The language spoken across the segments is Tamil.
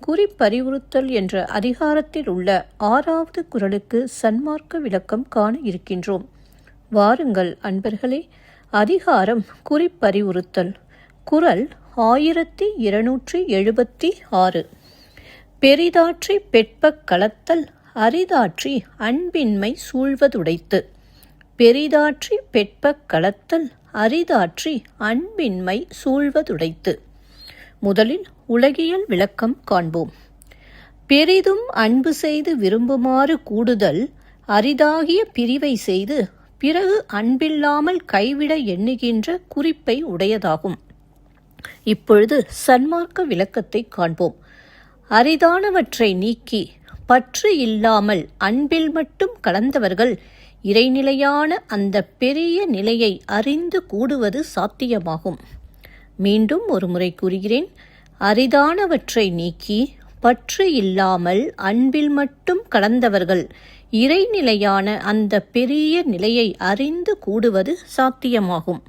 குறிப்பறிவுறுத்தல் என்ற அதிகாரத்தில் உள்ள ஆறாவது குரலுக்கு சன்மார்க்க விளக்கம் காண இருக்கின்றோம். வாருங்கள் அன்பர்களே அதிகாரம் குறிப்பறிவுறுத்தல். குறள் ஆயிரத்தி இருநூற்றி எழுபத்தி ஆறு. பெரிதாற்றி பெட்பக் களத்தல் அரிதாற்றி அன்பின்மை சூழ்வதுடைத்து. பெரிதாற்றி பெட்பக் களத்தல் அரிதாற்றி அன்பின்மை சூழ்வதுடைத்து. முதலில் உலகியல் விளக்கம் காண்போம். பெரிதும் அன்பு செய்து விரும்புமாறு கூடுதல் அரிதாகிய பிரிவை செய்து பிறகு அன்பில்லாமல் கைவிட எண்ணுகின்ற குறிப்பை உடையதாகும். இப்பொழுது சன்மார்க்க விளக்கத்தை காண்போம். அரிதானவற்றை நீக்கி பற்று இல்லாமல் அன்பில் மட்டும் கலந்தவர்கள் இறைநிலையான அந்த பெரிய நிலையை அறிந்து கூடுவது சாத்தியமாகும். மீண்டும் ஒரு முறை கூறுகிறேன். அரிதானவற்றை நீக்கி பற்று இல்லாமல் அன்பில் மட்டும் கலந்தவர்கள் இறைநிலையான அந்த பெரிய நிலையை அறிந்து கூடுவது சாத்தியமாகும்.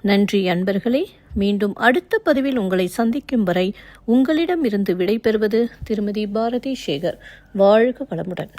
நன்றி அன்பர்களே. மீண்டும் அடுத்த பதிவில் உங்களை சந்திக்கும் வரை உங்களிடமிருந்து விடைபெறுவது திருமதி பாரதி சேகர் வாழ்க வளமுடன்.